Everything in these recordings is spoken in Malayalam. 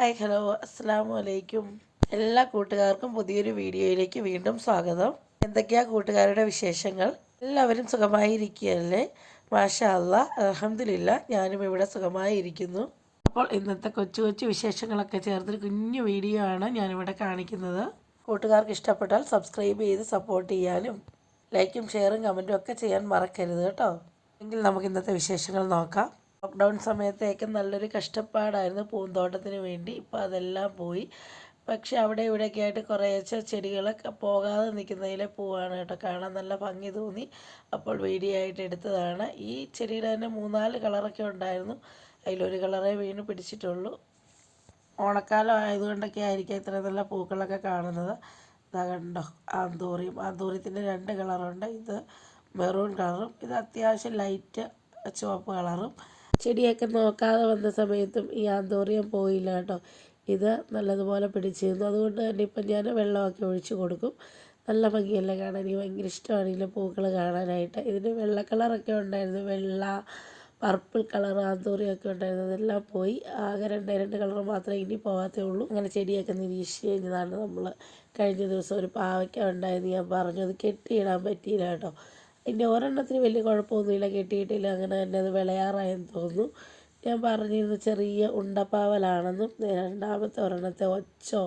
ഹായ് ഹലോ അസ്സാം വലൈക്കും എല്ലാ കൂട്ടുകാർക്കും പുതിയൊരു വീഡിയോയിലേക്ക് വീണ്ടും സ്വാഗതം. എന്തൊക്കെയാ കൂട്ടുകാരുടെ വിശേഷങ്ങൾ? എല്ലാവരും സുഖമായിരിക്കുകയല്ലേ? മാഷാ അല്ല അലഹമില്ല ഞാനും ഇവിടെ സുഖമായിരിക്കുന്നു. അപ്പോൾ ഇന്നത്തെ കൊച്ചു കൊച്ചു വിശേഷങ്ങളൊക്കെ ചേർത്തൊരു കുഞ്ഞു വീഡിയോ ആണ് ഞാനിവിടെ കാണിക്കുന്നത്. കൂട്ടുകാർക്ക് ഇഷ്ടപ്പെട്ടാൽ സബ്സ്ക്രൈബ് ചെയ്ത് സപ്പോർട്ട് ചെയ്യാനും ലൈക്കും ഷെയറും കമന്റും ഒക്കെ ചെയ്യാൻ മറക്കരുത് കേട്ടോ. എങ്കിൽ നമുക്ക് ഇന്നത്തെ വിശേഷങ്ങൾ നോക്കാം. ലോക്ക്ഡൗൺ സമയത്തേക്ക് നല്ലൊരു കഷ്ടപ്പാടായിരുന്നു പൂന്തോട്ടത്തിന് വേണ്ടി. ഇപ്പോൾ അതെല്ലാം പോയി. പക്ഷെ അവിടെ ഇവിടെയൊക്കെ ആയിട്ട് കുറേശ്ശെ ചെടികളൊക്കെ പോകാതെ നിൽക്കുന്നതിലെ പൂവാണ് കേട്ടോ. കാണാൻ നല്ല ഭംഗി തോന്നി. അപ്പോൾ വീഡിയോ ആയിട്ട് എടുത്തതാണ്. ഈ ചെടിയുടെ തന്നെ മൂന്നാൽ കളറൊക്കെ ഉണ്ടായിരുന്നു. അതിലൊരു കളറേ വീണ് പിടിച്ചിട്ടുള്ളൂ. ഓണക്കാലം ആയതുകൊണ്ടൊക്കെ ആയിരിക്കും ഇത്ര നല്ല പൂക്കളൊക്കെ കാണുന്നത്. ഇതാ കണ്ടോ ആന്തൂറിയും. ആന്തൂറിയത്തിന്റെ രണ്ട് കളറുണ്ട്. ഇത് മെറൂൺ കളറും. ഇത് അത്യാവശ്യം ലൈറ്റ് ചുവപ്പ് കളറും. ചെടിയൊക്കെ നോക്കാതെ വന്ന സമയത്തും ഈ ആന്തോറിയം പോയില്ല കേട്ടോ. ഇത് നല്ലതുപോലെ പിടിച്ചിരുന്നു. അതുകൊണ്ട് തന്നെ ഇപ്പം ഞാൻ വെള്ളമൊക്കെ ഒഴിച്ച് കൊടുക്കും. നല്ല ഭംഗിയല്ലേ കാണാൻ? എനിക്ക് ഭയങ്കര ഇഷ്ടമാണ് ഇതിലെ പൂക്കൾ കാണാനായിട്ട്. ഇതിന് വെള്ള കളറൊക്കെ ഉണ്ടായിരുന്നു. വെള്ള പർപ്പിൾ കളർ ആന്തൂറിയൊക്കെ ഉണ്ടായിരുന്നു. അതെല്ലാം പോയി. ആകെ രണ്ട് രണ്ട് കളർ മാത്രമേ ഇനി പോകാത്തേ ഉള്ളൂ. അങ്ങനെ ചെടിയൊക്കെ നിരീക്ഷിച്ച് കഴിഞ്ഞതാണ് നമ്മൾ കഴിഞ്ഞ ദിവസം ഒരു പാവയ്ക്ക ഉണ്ടായിരുന്നു ഞാൻ പറഞ്ഞു. അത് കെട്ടിയിടാൻ പറ്റിയില്ല കേട്ടോ. അതിന്റെ ഒരെണ്ണത്തിന് വലിയ കുഴപ്പമൊന്നുമില്ല കെട്ടിയിട്ടില്ല അങ്ങനെ തന്നെ അത് വിളയാറായെന്ന് തോന്നുന്നു. ഞാൻ പറഞ്ഞിരുന്നു ചെറിയ ഉണ്ടപ്പാവലാണെന്നും രണ്ടാമത്തെ ഒരെണ്ണത്തെ ഒച്ചോ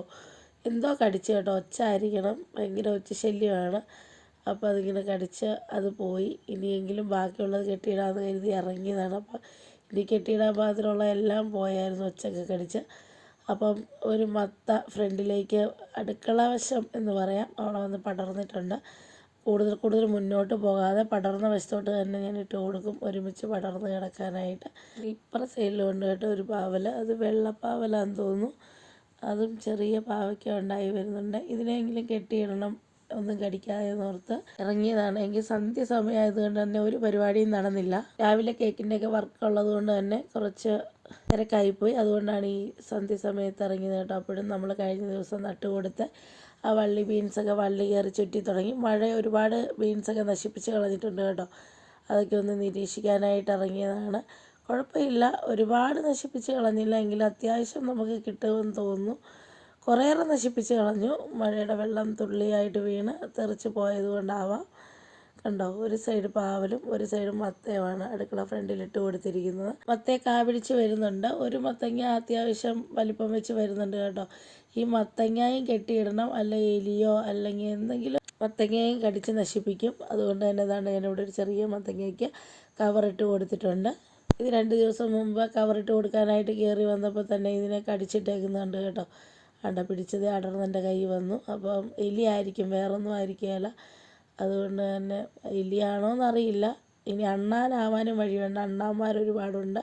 എന്തോ കടിച്ചു കേട്ടോ. ഒച്ച ആയിരിക്കണം ഭയങ്കര ഒച്ച ശല്യമാണ്. അപ്പോൾ അതിങ്ങനെ കടിച്ച് അത് പോയി. ഇനിയെങ്കിലും ബാക്കിയുള്ളത് കെട്ടിയിടാമെന്ന് കരുതി ഇറങ്ങിയതാണ്. അപ്പോൾ ഇനി കെട്ടിയിടാൻ പാകത്തിനുള്ള എല്ലാം പോയായിരുന്നു ഒച്ചൊക്കെ കടിച്ച്. അപ്പം ഒരു മത്ത ഫ്രണ്ടിലേക്ക് അടുക്കളവശം എന്ന് പറയാം. അവിടെ വന്ന് പടർന്നിട്ടുണ്ട്. കൂടുതൽ കൂടുതൽ മുന്നോട്ട് പോകാതെ പടർന്ന വശത്തോട്ട് തന്നെ ഞാൻ ഇട്ട് കൊടുക്കും. ഒരുമിച്ച് പടർന്ന് കിടക്കാനായിട്ട്. ഇപ്പുറ സൈഡിലുണ്ട് കേട്ടോ ഒരു പാവൽ അത് വെള്ളപ്പാവലാന്ന് തോന്നുന്നു. അതും ചെറിയ പാവയ്ക്ക ഉണ്ടായി വരുന്നുണ്ട്. ഇതിനെങ്കിലും കെട്ടിയിടണം. ഒന്നും കടിക്കാതെ ഓർത്ത് ഇറങ്ങിയതാണ്. എങ്കിൽ സന്ധ്യ സമയമായതുകൊണ്ട് തന്നെ ഒരു പരിപാടിയും നടന്നില്ല. രാവിലെ കേക്കിന്റെയൊക്കെ വർക്ക് ഉള്ളത് കൊണ്ട് തന്നെ കുറച്ച് തിരക്കായിപ്പോയി. അതുകൊണ്ടാണ് ഈ സന്ധ്യ സമയത്ത് ഇറങ്ങിയത് കേട്ടോ. അപ്പോഴും നമ്മൾ കഴിഞ്ഞ ദിവസം നട്ടുകൊടുത്ത് ആ വള്ളി ബീൻസൊക്കെ വള്ളി കയറി ചുറ്റി തുടങ്ങി. മഴ ഒരുപാട് ബീൻസൊക്കെ നശിപ്പിച്ച് കളഞ്ഞിട്ടുണ്ട് കേട്ടോ. അതൊക്കെ ഒന്ന് നിരീക്ഷിക്കാനായിട്ട് ഇറങ്ങിയതാണ്. കുഴപ്പമില്ല. ഒരുപാട് നശിപ്പിച്ച് കളഞ്ഞില്ല. എങ്കിലും അത്യാവശ്യം നമുക്ക് കിട്ടുമെന്ന് തോന്നുന്നു. കുറേയേറെ നശിപ്പിച്ച് കളഞ്ഞു. മഴയുടെ വെള്ളം തുള്ളിയായിട്ട് വീണ് തെറിച്ച് പോയത് കൊണ്ടാവാം. കണ്ടോ? ഒരു സൈഡ് പാവലും ഒരു സൈഡ് മത്തയുമാണ് അടുക്കള ഫ്രണ്ടിൽ ഇട്ട് കൊടുത്തിരിക്കുന്നത്. മത്തയെ കാപിടിച്ച് വരുന്നുണ്ട്. ഒരു മത്തങ്ങ അത്യാവശ്യം വലിപ്പം വെച്ച് വരുന്നുണ്ട് കേട്ടോ. ഈ മത്തങ്ങയും കെട്ടിയിടണം അല്ല എലിയോ അല്ലെങ്കിൽ എന്തെങ്കിലും മത്തങ്ങയും കടിച്ച് നശിപ്പിക്കും. അതുകൊണ്ട് തന്നെ ഇതാണ് ഞാനിവിടെ ഒരു ചെറിയ മത്തങ്ങയ്ക്ക് കവറിട്ട് കൊടുത്തിട്ടുണ്ട്. ഇത് രണ്ട് ദിവസം മുമ്പ് കവറിട്ട് കൊടുക്കാനായിട്ട് കയറി വന്നപ്പോൾ തന്നെ ഇതിനെ കടിച്ചിട്ടേക്കുന്നുണ്ട് കേട്ടോ. അണ്ട പിടിച്ചത് അടർന്നെന്റെ കൈ വന്നു. അപ്പം എലി ആയിരിക്കും വേറൊന്നും ആയിരിക്കുകയില്ല. അതുകൊണ്ട് തന്നെ എലിയാണോ എന്നറിയില്ല ഇനി അണ്ണാനാവാനും വഴിയുണ്ട്. അണ്ണാന്മാർ ഒരുപാടുണ്ട്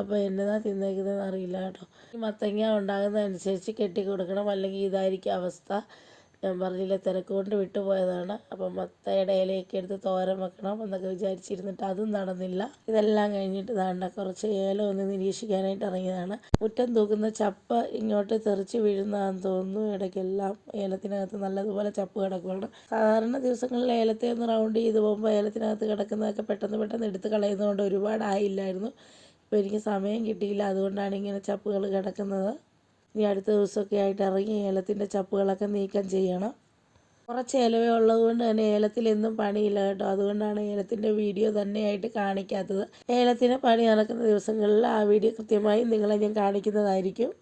അപ്പോൾ എന്നതാ തിന്നേക്കുന്നതെന്ന് അറിയില്ല കേട്ടോ. ഈ മത്തങ്ങ ഉണ്ടാകുന്നതനുസരിച്ച് കെട്ടി കൊടുക്കണം അല്ലെങ്കിൽ ഇതായിരിക്കും അവസ്ഥ. ഞാൻ പറഞ്ഞില്ല തിരക്ക് കൊണ്ട് വിട്ടുപോയതാണ്. അപ്പം മത്തയുടെ ഇലയൊക്കെ എടുത്ത് തോരൻ വെക്കണം എന്നൊക്കെ വിചാരിച്ചിരുന്നിട്ട് അതും നടന്നില്ല. ഇതെല്ലാം കഴിഞ്ഞിട്ട് ദാണ്ട കുറച്ച് ഏലം ഒന്ന് നിരീക്ഷിക്കാനായിട്ട് ഇറങ്ങിയതാണ്. മുറ്റം തൂക്കുന്ന ചപ്പ് ഇങ്ങോട്ട് തെറിച്ച് വീഴുന്നതാണെന്ന് തോന്നുന്നു. ഇടയ്ക്കെല്ലാം ഏലത്തിനകത്ത് നല്ലതുപോലെ ചപ്പ് കിടക്കുകയാണ് സാധാരണ ദിവസങ്ങളിൽ ഏലത്തെ ഒന്ന് റൗണ്ട് ചെയ്ത് പോകുമ്പോൾ ഏലത്തിനകത്ത് കിടക്കുന്നതൊക്കെ പെട്ടെന്ന് പെട്ടെന്ന് എടുത്ത് കളയുന്നതുകൊണ്ട് ഒരുപാടായില്ലായിരുന്നു. ഇപ്പോൾ എനിക്ക് സമയം കിട്ടിയില്ല. അതുകൊണ്ടാണ് ഇങ്ങനെ ചപ്പുകൾ കിടക്കുന്നത്. ഇനി അടുത്ത ദിവസമൊക്കെ ആയിട്ട് ഇറങ്ങി ഏലത്തിന്റെ ചപ്പുകളൊക്കെ നീക്കം ചെയ്യണം. കുറച്ച് ഏലവേ ഉള്ളതുകൊണ്ട് തന്നെ ഏലത്തിൽ എന്നും പണിയില്ല കേട്ടോ. അതുകൊണ്ടാണ് ഏലത്തിന്റെ വീഡിയോ തന്നെയായിട്ട് കാണിക്കാത്തത്. ഏലത്തിന് പണി നടക്കുന്ന ദിവസങ്ങളിൽ ആ വീഡിയോ കൃത്യമായി നിങ്ങളെ ഞാൻ കാണിക്കുന്നതായിരിക്കും.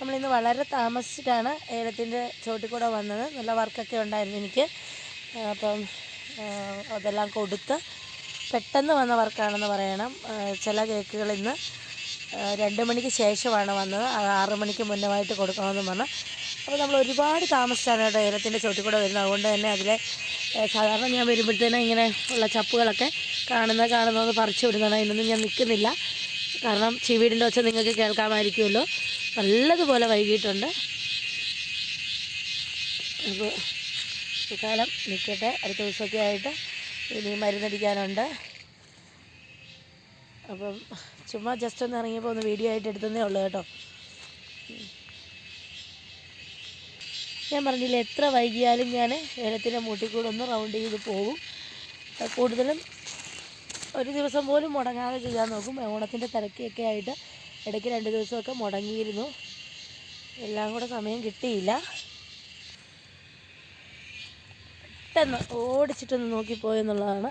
നമ്മളിന്ന് വളരെ താമസിച്ചിട്ടാണ് ഏലത്തിന്റെ ചോട്ടിൽ കൂടെ വന്നത്. നല്ല വർക്കൊക്കെ ഉണ്ടായിരുന്നു എനിക്ക്. അപ്പം അതെല്ലാം കൊടുത്ത് പെട്ടെന്ന് വന്ന വർക്കാണെന്ന് പറയണം. ചില കേക്കുകൾ ഇന്ന് രണ്ട് മണിക്ക് ശേഷമാണ് വന്നത്. ആറ് മണിക്ക് മുന്നമായിട്ട് കൊടുക്കണമെന്ന് പറഞ്ഞു. അപ്പോൾ നമ്മൾ ഒരുപാട് താമസിച്ചാണ് കേട്ടോ ഏലത്തിന്റെ ചോട്ടിൽ കൂടെ വരുന്നത്. അതുകൊണ്ട് തന്നെ അതിലെ സാധാരണ ഞാൻ വരുമ്പോഴത്തേനും ഇങ്ങനെ ഉള്ള ചപ്പുകളൊക്കെ കാണുന്ന കാണുന്നത് പറിച്ചു വിടുന്നതാണ്. ഇന്നൊന്നും ഞാൻ നിൽക്കുന്നില്ല. കാരണം ചീവീടിന്റെ ഒച്ച നിങ്ങൾക്ക് കേൾക്കാമായിരിക്കുമല്ലോ. നല്ലതുപോലെ വൈകിട്ടുണ്ട് അപ്പോൾ കാലം നിൽക്കട്ടെ. അടുത്ത ദിവസമൊക്കെ ആയിട്ട് ഇനി മരുന്നടിക്കാനുണ്ട്. അപ്പം ചുമ്മാ ജസ്റ്റ് ഒന്ന് ഇറങ്ങിയപ്പോൾ ഒന്ന് വീഡിയോ ആയിട്ട് എടുത്തതേ ഉള്ളൂ കേട്ടോ. ഞാൻ പറഞ്ഞില്ല എത്ര വൈകിയാലും ഞാൻ ഏലത്തിന്റെ മൂട്ടിക്കൂടെ ഒന്ന് റൗണ്ട് ചെയ്ത് പോകും കൂടുതലും ഒരു ദിവസം പോലും മുടങ്ങാതെ ചെയ്യാൻ നോക്കും. ഓണത്തിന്റെ തിരക്കിയൊക്കെ ആയിട്ട് ഇടയ്ക്ക് രണ്ട് ദിവസമൊക്കെ മുടങ്ങിയിരുന്നു. എല്ലാം കൂടെ സമയം കിട്ടിയില്ല. പെട്ടെന്ന് ഓടിച്ചിട്ടൊന്ന് നോക്കിപ്പോയെന്നുള്ളതാണ്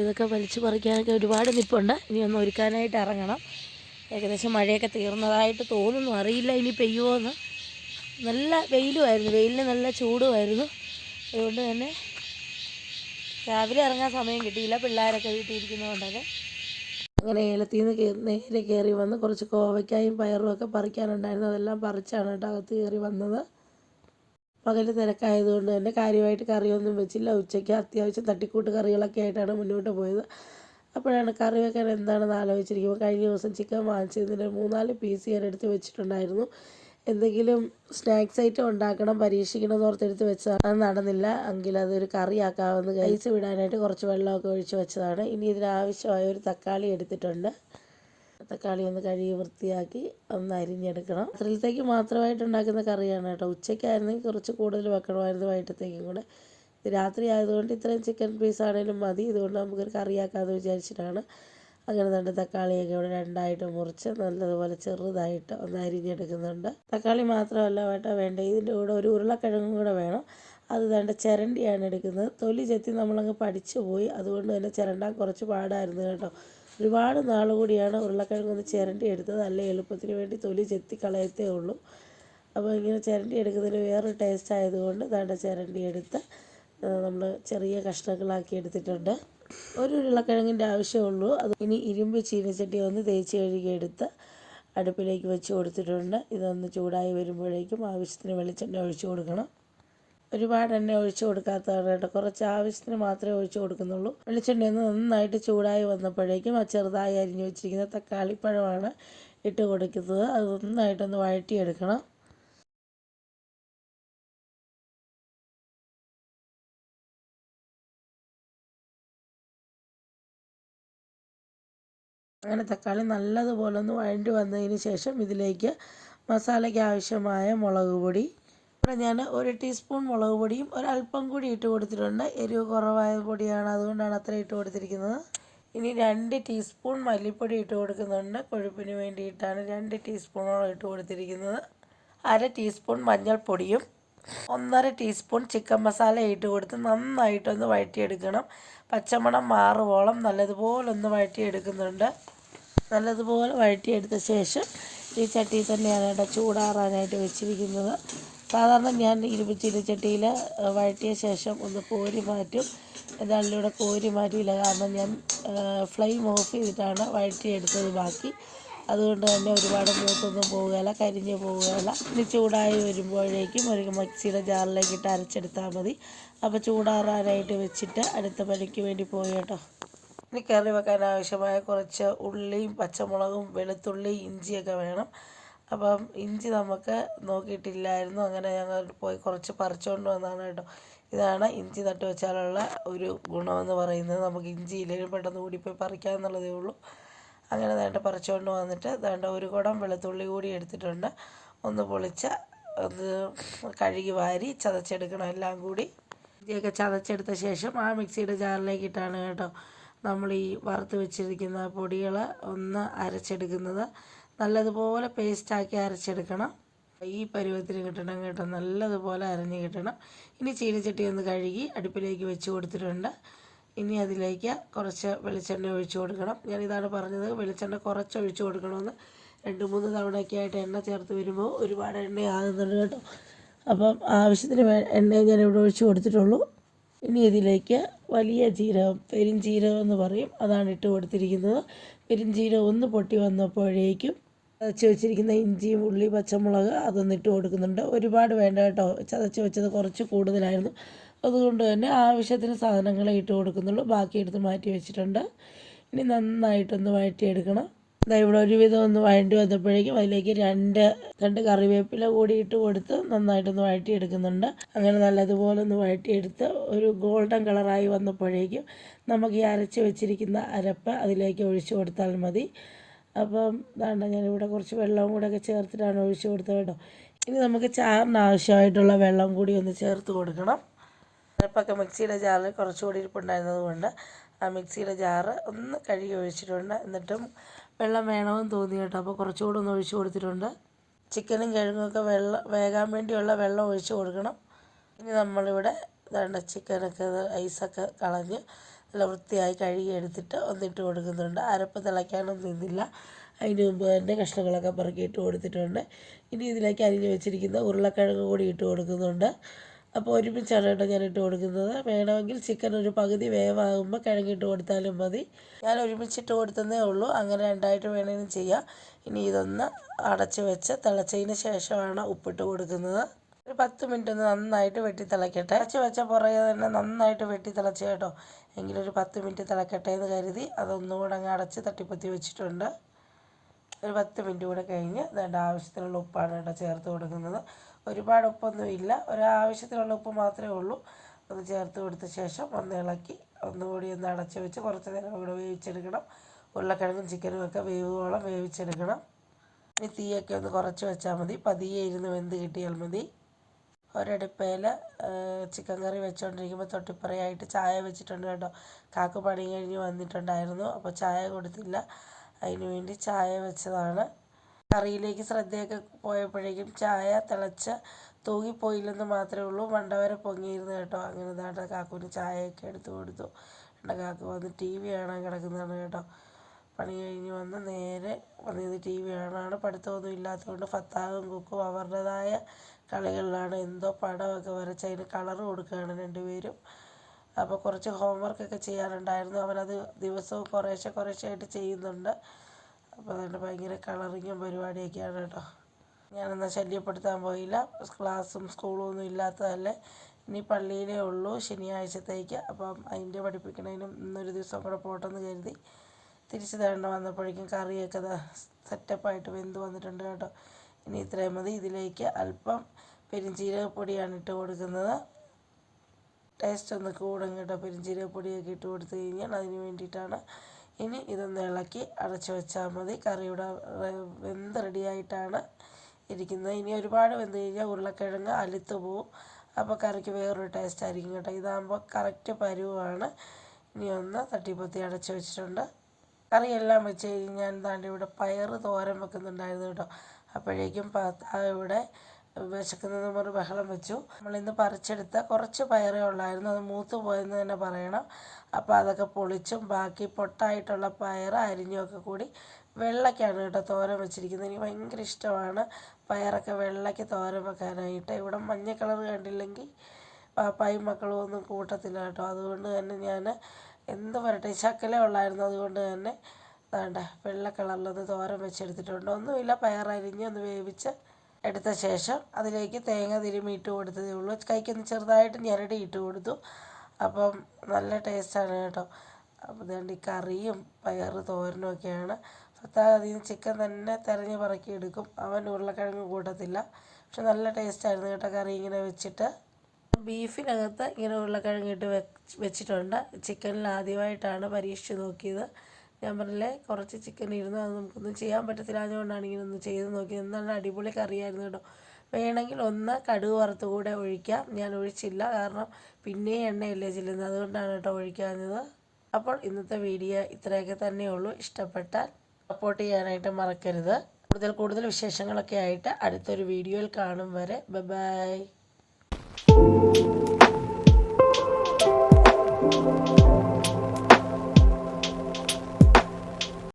ഇതൊക്കെ വലിച്ചു പറിക്കാനൊക്കെ ഒരുപാട് നിപ്പുണ്ട്. ഇനി ഒന്ന് ഒരുക്കാനായിട്ട് ഇറങ്ങണം. ഏകദേശം മഴയൊക്കെ തീർന്നതായിട്ട് തോന്നുന്നു. അറിയില്ല ഇനി പെയ്യുമോ എന്ന് നല്ല വെയിലുമായിരുന്നു. വെയിലിന് നല്ല ചൂടുമായിരുന്നു. അതുകൊണ്ട് തന്നെ രാവിലെ ഇറങ്ങാൻ സമയം കിട്ടിയില്ല. പിള്ളേരൊക്കെ വീട്ടിൽ ഇരിക്കുന്നതുകൊണ്ടൊക്കെ. അങ്ങനെ ഏലത്തിൽ നിന്ന് നേരെ കയറി വന്ന് കുറച്ച് കോവയ്ക്കായും പയറും ഒക്കെ പറിക്കാനുണ്ടായിരുന്നു. അതെല്ലാം പറിച്ചാണ് കേട്ടോ അകത്ത് കയറി വന്നത്. പകൽ തിരക്കായതുകൊണ്ട് തന്നെ കാര്യമായിട്ട് കറിയൊന്നും വെച്ചില്ല. ഉച്ചയ്ക്ക് അത്യാവശ്യം തട്ടിക്കൂട്ട് കറികളൊക്കെ ആയിട്ടാണ് മുന്നോട്ട് പോയത്. അപ്പോഴാണ് കറി വെക്കാൻ എന്താണെന്ന് ആലോചിച്ചിരിക്കുമ്പോൾ കഴിഞ്ഞ ദിവസം ചിക്കൻ വാങ്ങിച്ചതിന്റെ മൂന്നാൽ പീസ് ഞാൻ എടുത്ത് വെച്ചിട്ടുണ്ടായിരുന്നു. എന്തെങ്കിലും സ്നാക്സ് ഐറ്റം ഉണ്ടാക്കണം പരീക്ഷിക്കണം എന്ന് ഓർത്തെടുത്ത് വെച്ചതാണ്. അത് നടന്നില്ല. എങ്കിൽ അതൊരു കറിയാക്കാമെന്ന് കഴിച്ച് വിടാനായിട്ട് കുറച്ച് വെള്ളമൊക്കെ ഒഴിച്ച് വെച്ചതാണ്. ഇനി ഇതിനാവശ്യമായ ഒരു തക്കാളി എടുത്തിട്ടുണ്ട്. തക്കാളി ഒന്ന് കഴുകി വൃത്തിയാക്കി ഒന്ന് അരിഞ്ഞെടുക്കണം. രാത്രിയിലത്തേക്ക് മാത്രമായിട്ട് ഉണ്ടാക്കുന്ന കറിയാണ് കേട്ടോ. ഉച്ചയ്ക്കായിരുന്നെങ്കിൽ കുറച്ച് കൂടുതൽ വെക്കണമായിരുന്നു വൈകിട്ടത്തേക്കും കൂടെ. രാത്രി ആയതുകൊണ്ട് ഇത്രയും ചിക്കൻ പീസ് ആണെങ്കിലും മതി. ഇതുകൊണ്ട് നമുക്കൊരു കറിയാക്കാമെന്ന് വിചാരിച്ചിട്ടാണ്. അങ്ങനെ തന്നെ തക്കാളിയൊക്കെ ഇവിടെ രണ്ടായിട്ട് മുറിച്ച് നല്ലതുപോലെ ചെറുതായിട്ട് ഒന്ന് അരിഞ്ഞെടുക്കുന്നുണ്ട്. തക്കാളി മാത്രമല്ല വേണ്ട വേണ്ട ഇതിന്റെ കൂടെ ഒരു ഉരുളക്കിഴങ്ങും കൂടെ വേണം. അത് വേണ്ട ചിരണ്ടിയാണ് എടുക്കുന്നത്. തൊലി ചെത്തി നമ്മളങ്ങ് പഠിച്ചു പോയി അതുകൊണ്ട് തന്നെ ചിരണ്ടാൻ കുറച്ച് പാടായിരുന്നു കേട്ടോ. ഒരുപാട് നാൾ കൂടിയാണ് ഉരുളക്കിഴങ്ങ് ഒന്ന് ചിരണ്ടി എടുത്തത്. നല്ല എളുപ്പത്തിന് വേണ്ടി തൊലി ചെത്തി കളയത്തേ ഉള്ളൂ. അപ്പോൾ ഇങ്ങനെ ചിരണ്ടി എടുക്കുന്നതിന് വേറൊരു ടേസ്റ്റ് ആയതുകൊണ്ട് ഇതാണ്ട് ചിരണ്ടി എടുത്ത് നമ്മൾ ചെറിയ കഷ്ണങ്ങളാക്കി എടുത്തിട്ടുണ്ട്. ഒരു ഉരുളക്കിഴങ്ങിന്റെ ആവശ്യമുള്ളൂ അത് ഇനി ഇരുമ്പ് ചീനച്ചട്ടി ഒന്ന് തേച്ച് കഴുകി എടുത്ത് അടുപ്പിലേക്ക് വെച്ച് കൊടുത്തിട്ടുണ്ട്. ഇതൊന്ന് ചൂടായി വരുമ്പോഴേക്കും ആവശ്യത്തിന് വെളിച്ചെണ്ണ ഒഴിച്ചു കൊടുക്കണം. ഒരുപാട് എണ്ണ ഒഴിച്ച് കൊടുക്കാത്തതാണ് കേട്ടോ കുറച്ച് ആവശ്യത്തിന് മാത്രമേ ഒഴിച്ചു കൊടുക്കുന്നുള്ളൂ. വെളിച്ചെണ്ണ ഒന്ന് നന്നായിട്ട് ചൂടായി വന്നപ്പോഴേക്കും ആ ചെറുതായി അരിഞ്ഞു വെച്ചിരിക്കുന്ന തക്കാളിപ്പഴമാണ് ഇട്ട് കൊടുക്കുന്നത്. അത് നന്നായിട്ടൊന്ന് വഴറ്റിയെടുക്കണം. അങ്ങനെ തക്കാളി നല്ലതുപോലെ ഒന്ന് വഴണ്ടി വന്നതിന് ശേഷം ഇതിലേക്ക് മസാലയ്ക്ക് ആവശ്യമായ മുളക് പൊടി ഇവിടെ ഞാൻ ഒരു ടീസ്പൂൺ മുളക് പൊടിയും ഒരല്പം കൂടി ഇട്ട് കൊടുത്തിട്ടുണ്ട്. എരിവ് കുറവായ പൊടിയാണ്. അതുകൊണ്ടാണ് അത്ര ഇട്ട് കൊടുത്തിരിക്കുന്നത്. ഇനി രണ്ട് ടീസ്പൂൺ മല്ലിപ്പൊടി ഇട്ട് കൊടുക്കുന്നുണ്ട്. കൊഴുപ്പിന് വേണ്ടിയിട്ടാണ് രണ്ട് ടീസ്പൂണോളം ഇട്ട് കൊടുത്തിരിക്കുന്നത്. അര ടീസ്പൂൺ മഞ്ഞൾപ്പൊടിയും ഒന്നര ടീസ്പൂൺ ചിക്കൻ മസാല ഇട്ട് കൊടുത്ത് നന്നായിട്ടൊന്ന് വഴറ്റിയെടുക്കണം. പച്ചമണം മാറുവോളം നല്ലതുപോലെ ഒന്ന് വഴറ്റിയെടുക്കുന്നുണ്ട്. നല്ലതുപോലെ വഴറ്റിയെടുത്ത ശേഷം ഈ ചട്ടിയിൽ തന്നെയാണ് ചൂടാറാനായിട്ട് വെച്ചിരിക്കുന്നത്. സാധാരണ ഞാൻ ഇരുമ്പ് ചീനച്ചട്ടിയിൽ വഴറ്റിയ ശേഷം ഒന്ന് കോരി മാറ്റും. ഇവിടെ കോരി മാറ്റിയില്ല. കാരണം ഞാൻ ഫ്ലെയിം ഓഫ് ചെയ്തിട്ടാണ് വഴറ്റിയെടുത്തത് ബാക്കി. അതുകൊണ്ട് തന്നെ ഒരുപാട് മൂത്തൊന്നും പോവുകയില്ല കരിഞ്ഞ് പോവുകയില്ല. ഇനി ചൂടായി വരുമ്പോഴേക്കും ഒരു മിക്സിയുടെ ജാറിലേക്ക് ഇട്ട് അരച്ചെടുത്താൽ മതി. അപ്പോൾ ചൂടാറാനായിട്ട് വെച്ചിട്ട് അടുത്ത പണിക്ക് വേണ്ടി പോയി കേട്ടോ. ഇനി കറി വെക്കാൻ ആവശ്യമായ കുറച്ച് ഉള്ളിയും പച്ചമുളകും വെളുത്തുള്ളി ഇഞ്ചിയൊക്കെ വേണം. അപ്പം ഇഞ്ചി നമുക്ക് നോക്കിയിട്ടില്ലായിരുന്നു. അങ്ങനെ ഞങ്ങൾ പോയി കുറച്ച് പറിച്ചുകൊണ്ട് വന്നതാണ് കേട്ടോ. ഇതാണ് ഇഞ്ചി നട്ട് വെച്ചാലുള്ള ഒരു ഗുണമെന്ന് പറയുന്നത്. നമുക്ക് ഇഞ്ചി ഇല്ലെങ്കിലും പെട്ടെന്ന് കൂടിപ്പോയി പറിക്കാമെന്നുള്ളതേ ഉള്ളൂ. അങ്ങനെ വേണ്ട പറിച്ചുകൊണ്ട് വന്നിട്ട് വേണ്ട ഒരു കുടം വെളുത്തുള്ളി കൂടി എടുത്തിട്ടുണ്ട്. ഒന്ന് പൊളിച്ച അത് കഴുകി വാരി ചതച്ചെടുക്കണം എല്ലാം കൂടി. ഇഞ്ചിയൊക്കെ ചതച്ചെടുത്ത ശേഷം ആ മിക്സിയുടെ ജാറിലേക്ക് ഇട്ടാണ് കേട്ടോ. നമ്മൾ ഈ വറുത്ത് വെച്ചിരിക്കുന്ന പൊടികൾ ഒന്ന് അരച്ചെടുക്കുന്നത്. നല്ലതുപോലെ പേസ്റ്റാക്കി അരച്ചെടുക്കണം. ഈ പരുവത്തിന് കിട്ടണം കേട്ടോ. നല്ലതുപോലെ അരഞ്ഞ് കിട്ടണം. ഇനി ചീനച്ചട്ടി ഒന്ന് കഴുകി അടുപ്പിലേക്ക് വെച്ച് കൊടുത്തിട്ടുണ്ട്. ഇനി അതിലേക്ക് കുറച്ച് വെളിച്ചെണ്ണ ഒഴിച്ചു കൊടുക്കണം. ഞാൻ ഇതാണ് പറഞ്ഞത് വെളിച്ചെണ്ണ കുറച്ച് ഒഴിച്ചു കൊടുക്കണമെന്ന്. രണ്ട് മൂന്ന് തവണയൊക്കെ ആയിട്ട് എണ്ണ ചേർത്ത് വരുമ്പോൾ ഒരുപാട് എണ്ണ ആകുന്നുണ്ട് കേട്ടോ. അപ്പം ആവശ്യത്തിന് എണ്ണ ഞാൻ ഇവിടെ ഒഴിച്ചു കൊടുത്തിട്ടുള്ളൂ. ഇനി ഇതിലേക്ക് വലിയ ജീരകം പെരിഞ്ജീരകം എന്ന് പറയും. അതാണ് ഇട്ട് കൊടുത്തിരിക്കുന്നത്. പെരിഞ്ജീരകം ഒന്ന് പൊട്ടി വന്നപ്പോഴേക്കും ചതച്ച് വെച്ചിരിക്കുന്ന ഇഞ്ചിയും ഉള്ളി പച്ചമുളക് അതൊന്ന് ഇട്ട് കൊടുക്കുന്നുണ്ട്. ഒരുപാട് വേണ്ട കേട്ടോ. ചതച്ച് വെച്ചത് കുറച്ച് കൂടുതലായിരുന്നു. അതുകൊണ്ട് തന്നെ ആവശ്യത്തിന് സാധനങ്ങളെ ഇട്ട് കൊടുക്കുന്നുള്ളൂ. ബാക്കി എടുത്ത് മാറ്റി വെച്ചിട്ടുണ്ട്. ഇനി നന്നായിട്ടൊന്ന് വഴറ്റിയെടുക്കണം. ദാ ഇവിടെ ഒരുവിധം ഒന്ന് വഴണ്ടി വന്നപ്പോഴേക്കും അതിലേക്ക് രണ്ട് രണ്ട് കറിവേപ്പില കൂടി ഇട്ട് കൊടുത്ത് നന്നായിട്ടൊന്ന് വഴറ്റിയെടുക്കുന്നുണ്ട്. അങ്ങനെ നല്ലതുപോലെ ഒന്ന് വഴറ്റിയെടുത്ത് ഒരു ഗോൾഡൻ കളറായി വന്നപ്പോഴേക്കും നമുക്ക് ഈ അരച്ച് വെച്ചിരിക്കുന്ന അരപ്പ് അതിലേക്ക് ഒഴിച്ചു കൊടുത്താൽ മതി. അപ്പം ഇതാണ്ട ഞാനിവിടെ കുറച്ച് വെള്ളവും കൂടെ ഒക്കെ ചേർത്തിട്ടാണ് ഒഴിച്ചു കൊടുത്തത് കേട്ടോ. ഇനി നമുക്ക് ചാറിന് ആവശ്യമായിട്ടുള്ള വെള്ളം കൂടി ഒന്ന് ചേർത്ത് കൊടുക്കണം. അരപ്പൊക്കെ മിക്സിയുടെ ജാറിൽ കുറച്ചുകൂടി ഇരിപ്പുണ്ടായിരുന്നത് കൊണ്ട് ആ മിക്സിയുടെ ജാറ് ഒന്ന് കഴുകി ഒഴിച്ചിട്ടുണ്ട്. എന്നിട്ടും വെള്ളം വേണമെന്ന് തോന്നി കേട്ടോ. അപ്പോൾ കുറച്ചുകൂടി ഒന്ന് ഒഴിച്ചു കൊടുത്തിട്ടുണ്ട്. ചിക്കനും കിഴങ്ങുമൊക്കെ വെള്ളം വേകാൻ വേണ്ടിയുള്ള വെള്ളം ഒഴിച്ചു കൊടുക്കണം. ഇനി നമ്മളിവിടെ ഇതാണ്ട ചിക്കനൊക്കെ ഐസൊക്കെ കളഞ്ഞ് നല്ല വൃത്തിയായി കഴുകി എടുത്തിട്ട് ഒന്നിട്ട് കൊടുക്കുന്നുണ്ട്. അരപ്പ് തിളയ്ക്കാനൊന്നും നിന്നില്ല. അതിന് മുമ്പ് തന്നെ കഷ്ണങ്ങളൊക്കെ ഇട്ട് കൊടുത്തിട്ടുണ്ട്. ഇനി ഇതിലേക്ക് അരിഞ്ഞ് വെച്ചിരിക്കുന്ന ഉരുളക്കിഴങ്ങ് കൂടി ഇട്ട് കൊടുക്കുന്നുണ്ട്. അപ്പോൾ ഒരുമിച്ചാണ് കേട്ടോ ഞാൻ ഇട്ട് കൊടുക്കുന്നത്. വേണമെങ്കിൽ ചിക്കൻ ഒരു പകുതി വേവാകുമ്പോൾ കിഴങ്ങിട്ട് കൊടുത്താലും മതി. ഞാൻ ഒരുമിച്ചിട്ട് കൊടുത്തതേ ഉള്ളൂ. അങ്ങനെ രണ്ടായിട്ട് വേണമെങ്കിലും ചെയ്യാം. ഇനി ഇതൊന്ന് അടച്ച് വെച്ച് തിളച്ചതിന് ശേഷമാണ് ഉപ്പിട്ട് കൊടുക്കുന്നത്. ഒരു പത്ത് മിനിറ്റ് ഒന്ന് നന്നായിട്ട് വെട്ടി തിളയ്ക്കട്ടെ അടച്ച് വെച്ച പുറകെ തന്നെ നന്നായിട്ട് വെട്ടി തിളച്ച് കേട്ടോ. എങ്കിലൊരു പത്ത് മിനിറ്റ് തിളക്കട്ടെ എന്ന് കരുതി അതൊന്നുകൂടെ അങ്ങ് അടച്ച് തട്ടിപ്പൊത്തി വെച്ചിട്ടുണ്ട്. ഒരു പത്ത് മിനിറ്റ് കൂടെ കഴിഞ്ഞ് വേണ്ട ആവശ്യത്തിനുള്ള ഉപ്പാണ് കേട്ടോ ചേർത്ത് കൊടുക്കുന്നത്. ഒരുപാട് ഉപ്പൊന്നും ഇല്ല. ഒരാവശ്യത്തിനുള്ള ഉപ്പ് മാത്രമേ ഉള്ളൂ. ഒന്ന് ചേർത്ത് കൊടുത്ത ശേഷം ഒന്ന് ഇളക്കി ഒന്നുകൂടി ഒന്ന് അടച്ച് വെച്ച് കുറച്ച് നേരം കൂടെ വേവിച്ചെടുക്കണം. ഉരുളക്കിഴങ്ങും ചിക്കനും ഒക്കെ വേവുവോളം വേവിച്ചെടുക്കണം. ഇനി തീയൊക്കെ ഒന്ന് കുറച്ച് വെച്ചാൽ മതി. പതിയെ ഇരുന്ന് വെന്ത് കിട്ടിയാൽ മതി. ഒരടുപ്പയിൽ ചിക്കൻ കറി വെച്ചുകൊണ്ടിരിക്കുമ്പോൾ തൊട്ടിപ്പുറയായിട്ട് ചായ വെച്ചിട്ടുണ്ട് കേട്ടോ. കാക്ക പണി കഴിഞ്ഞ് വന്നിട്ടുണ്ടായിരുന്നു അപ്പോൾ ചായ കൊടുത്തില്ല. അതിന് വേണ്ടി ചായ വെച്ചതാണ്. കറിയിലേക്ക് ശ്രദ്ധയൊക്കെ പോയപ്പോഴേക്കും ചായ തിളച്ച് തൂകിപ്പോയില്ലെന്ന് മാത്രമേ ഉള്ളൂ. മണ്ട വരെ പൊങ്ങിയിരുന്നു കേട്ടോ. അങ്ങനെ ഇതാണ്ട് കാക്കുവിന് ചായയൊക്കെ എടുത്തു കൊടുത്തു. എന്റെ കാക്ക വന്ന് ടി വി കാണാൻ കിടക്കുന്നതാണ് കേട്ടോ. പണി കഴിഞ്ഞ് വന്ന് നേരെ വന്നിരുന്ന് ടി വി കാണാണ്. പഠിത്തമൊന്നും ഇല്ലാത്തതുകൊണ്ട് ഫത്താഹും കുക്കും അവരുടേതായ കളികളിലാണ്. എന്തോ പടമൊക്കെ വരച്ച് അതിന് കളർ കൊടുക്കുകയാണ് രണ്ടുപേരും. അപ്പോൾ കുറച്ച് ഹോം വർക്കൊക്കെ ചെയ്യാനുണ്ടായിരുന്നു. അവനത് ദിവസവും കുറേശ്ശെ കുറേശ്ശെ ആയിട്ട് ചെയ്യുന്നുണ്ട്. അപ്പോൾ അതുകൊണ്ട് ഭയങ്കര കളറിങ്ങും പരിപാടിയൊക്കെയാണ് കേട്ടോ. ഞാനെന്നാൽ ശല്യപ്പെടുത്താൻ പോയില്ല. ക്ലാസ്സും സ്കൂളും ഒന്നും ഇല്ലാത്തതല്ലേ. ഇനി പള്ളിയിലേ ഉള്ളൂ ശനിയാഴ്ചത്തേക്ക്. അപ്പം അതിന്റെ പഠിപ്പിക്കണതിനും ഇന്നൊരു ദിവസം കൂടെ പോട്ടെന്ന് കരുതി. തിരിച്ച് തരേണ്ട വന്നപ്പോഴേക്കും കറിയൊക്കെ സെറ്റപ്പായിട്ട് വെന്ത് വന്നിട്ടുണ്ട് കേട്ടോ. ഇനി ഇത്രയും മതി. ഇതിലേക്ക് അല്പം പെരിഞ്ചീരകപ്പൊടിയാണ് ഇട്ട് കൊടുക്കുന്നത്. ടേസ്റ്റ് ഒന്ന് കൂടും കേട്ടോ. പെരിഞ്ചീരകപ്പൊടിയൊക്കെ ഇട്ട് കൊടുത്തു കഴിഞ്ഞാൽ അതിന് വേണ്ടിയിട്ടാണ്. ഇനി ഇതൊന്ന് ഇളക്കി അടച്ചു വെച്ചാൽ മതി. കറിയുടെ വെന്ത് റെഡിയായിട്ടാണ് ഇരിക്കുന്നത്. ഇനി ഒരുപാട് വെന്ത് കഴിഞ്ഞാൽ ഉരുളക്കിഴങ്ങ് അലുത്ത് പോവും. അപ്പോൾ കറിക്ക് വേറൊരു ടേസ്റ്റ് ആയിരിക്കും കേട്ടോ. ഇതാകുമ്പോൾ കറക്റ്റ് പരുവാണ്. ഇനി ഒന്ന് തട്ടിപ്പൊത്തി അടച്ചു വെച്ചിട്ടുണ്ട്. കറിയെല്ലാം വെച്ച് കഴിഞ്ഞാൽ ദാണ്ട് ഇവിടെ പയർ തോരൻ വെക്കുന്നുണ്ടായിരുന്നു കേട്ടോ. അപ്പോഴേക്കും ഭർത്താവ് ഇവിടെ വിശക്കുന്നതെന്ന് ബഹളം വെച്ചു. നമ്മളിന്ന് പറിച്ചെടുത്ത കുറച്ച് പയറേ ഉള്ളായിരുന്നു. അത് മൂത്ത് പോയെന്ന് തന്നെ പറയണം. അപ്പോൾ അതൊക്കെ പൊളിച്ചും ബാക്കി പൊട്ടായിട്ടുള്ള പയർ അരിഞ്ഞുമൊക്കെ കൂടി വെള്ളയ്ക്കാണ് കേട്ടോ തോരൻ വെച്ചിരിക്കുന്നത്. എനിക്ക് ഭയങ്കര ഇഷ്ടമാണ് പയറൊക്കെ വെള്ളയ്ക്ക് തോരൻ വെക്കാനായിട്ട്. ഇവിടെ മഞ്ഞ കളർ കണ്ടില്ലെങ്കിൽ പാപ്പായും മക്കളും ഒന്നും കൂട്ടത്തില്ല കേട്ടോ. അതുകൊണ്ട് തന്നെ ഞാൻ എന്ത് പറയട്ടെ ശക്കലേ ഉള്ളായിരുന്നു. അതുകൊണ്ട് തന്നെ വേണ്ട. വെള്ള കളറിലത് തോരൻ വെച്ചെടുത്തിട്ടുണ്ട്. ഒന്നുമില്ല പയറരിഞ്ഞ് ഒന്ന് വേവിച്ച് എടുത്ത ശേഷം അതിലേക്ക് തേങ്ങ തിരുമി ഇട്ട് കൊടുത്തതേ ഉള്ളൂ. കൈക്കൊന്ന് ചെറുതായിട്ട് ഞെരടി ഇട്ട് കൊടുത്തു. അപ്പം നല്ല ടേസ്റ്റാണ് കേട്ടോ. അപ്പോൾ അതുകൊണ്ട് ഈ കറിയും പയർ തോരനും ഒക്കെയാണ്. ഭർത്താവ് അതിൽ നിന്ന് ചിക്കൻ തന്നെ തിരഞ്ഞ് പറക്കി എടുക്കും. അവൻ ഉരുളക്കിഴങ്ങ് കൂട്ടത്തില്ല. പക്ഷെ നല്ല ടേസ്റ്റായിരുന്നു കേട്ടോ കറി ഇങ്ങനെ വെച്ചിട്ട്. ബീഫിനകത്ത് ഇങ്ങനെ ഉരുളക്കിഴങ്ങ് ഇട്ട് വെച്ചിട്ടുണ്ട്. ചിക്കനിൽ ആദ്യമായിട്ടാണ് പരീക്ഷിച്ച് നോക്കിയത്. ഞാൻ പറഞ്ഞില്ലേ കുറച്ച് ചിക്കൻ ഇരുന്നു അത് നമുക്കൊന്നും ചെയ്യാൻ പറ്റത്തില്ല. അതുകൊണ്ടാണ് ഇങ്ങനെ ഒന്ന് ചെയ്ത് നോക്കിയത്. എന്നാണ് അടിപൊളി കറിയായിരുന്നു കേട്ടോ. വേണമെങ്കിൽ ഒന്ന് കടുക് വറുത്ത് കൂടെ ഒഴിക്കാം. ഞാൻ ഒഴിച്ചില്ല. കാരണം പിന്നെയും എണ്ണയല്ലേ ചെല്ലുന്നത്. അതുകൊണ്ടാണ് കേട്ടോ ഒഴിക്കാഞ്ഞത്. അപ്പോൾ ഇന്നത്തെ വീഡിയോ ഇത്രയൊക്കെ തന്നെയുള്ളൂ ഇഷ്ടപ്പെട്ടാൽ സപ്പോർട്ട് ചെയ്യാനായിട്ട് മറക്കരുത്. കൂടുതൽ കൂടുതൽ വിശേഷങ്ങളൊക്കെ ആയിട്ട് അടുത്തൊരു വീഡിയോയിൽ കാണും വരെ. ബൈ